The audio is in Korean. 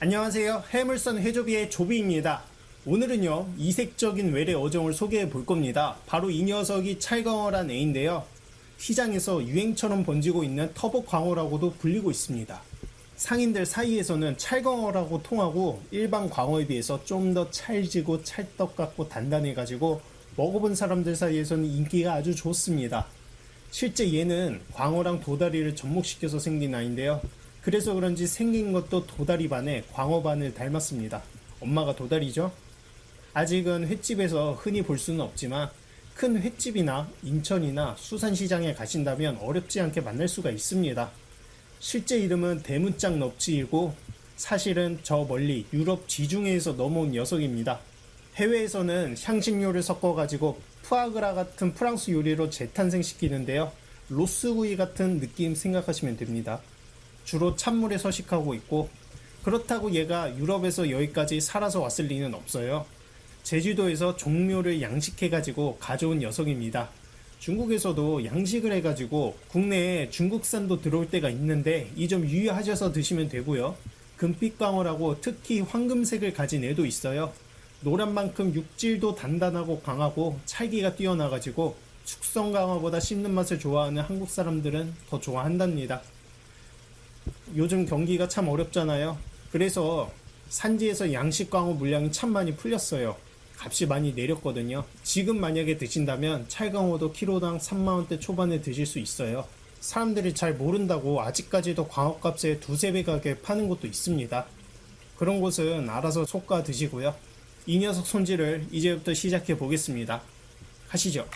안녕하세요. 해물선 회조비의 조비입니다. 오늘은요, 이색적인 외래 어종을 소개해 볼 겁니다. 바로 이 녀석이 찰광어란 애인데요. 시장에서 유행처럼 번지고 있는 터보 광어라고도 불리고 있습니다. 상인들 사이에서는 찰광어라고 통하고 일반 광어에 비해서 좀 더 찰지고 찰떡 같고 단단해가지고 먹어본 사람들 사이에서는 인기가 아주 좋습니다. 실제 얘는 광어랑 도다리를 접목시켜서 생긴 아이인데요. 그래서 그런지 생긴 것도 도다리 반에 광어 반을 닮았습니다. 엄마가 도다리죠? 아직은 횟집에서 흔히 볼 수는 없지만 큰 횟집이나 인천이나 수산시장에 가신다면 어렵지 않게 만날 수가 있습니다. 실제 이름은 대문짝 넙치이고 사실은 저 멀리 유럽 지중해에서 넘어온 녀석입니다. 해외에서는 향신료를 섞어가지고 푸아그라 같은 프랑스 요리로 재탄생시키는데요. 로스구이 같은 느낌 생각하시면 됩니다. 주로 찬물에 서식하고 있고 그렇다고 얘가 유럽에서 여기까지 살아서 왔을 리는 없어요. 제주도에서 종묘를 양식해가지고 가져온 녀석입니다. 중국에서도 양식을 해가지고 국내에 중국산도 들어올 때가 있는데 이 점 유의하셔서 드시면 되고요. 금빛광어라고 특히 황금색을 가진 애도 있어요. 노란 만큼 육질도 단단하고 강하고 찰기가 뛰어나가지고 숙성광어보다 씹는 맛을 좋아하는 한국 사람들은 더 좋아한답니다. 요즘 경기가 참 어렵잖아요. 그래서 산지에서 양식 광어 물량이 참 많이 풀렸어요. 값이 많이 내렸거든요. 지금 만약에 드신다면 찰광어도 키로당 3만원대 초반에 드실 수 있어요. 사람들이 잘 모른다고 아직까지도 광어값에 두세 배 가게 파는 곳도 있습니다. 그런 곳은 알아서 솎아 드시고요. 이 녀석 손질을 이제부터 시작해 보겠습니다. 하시죠.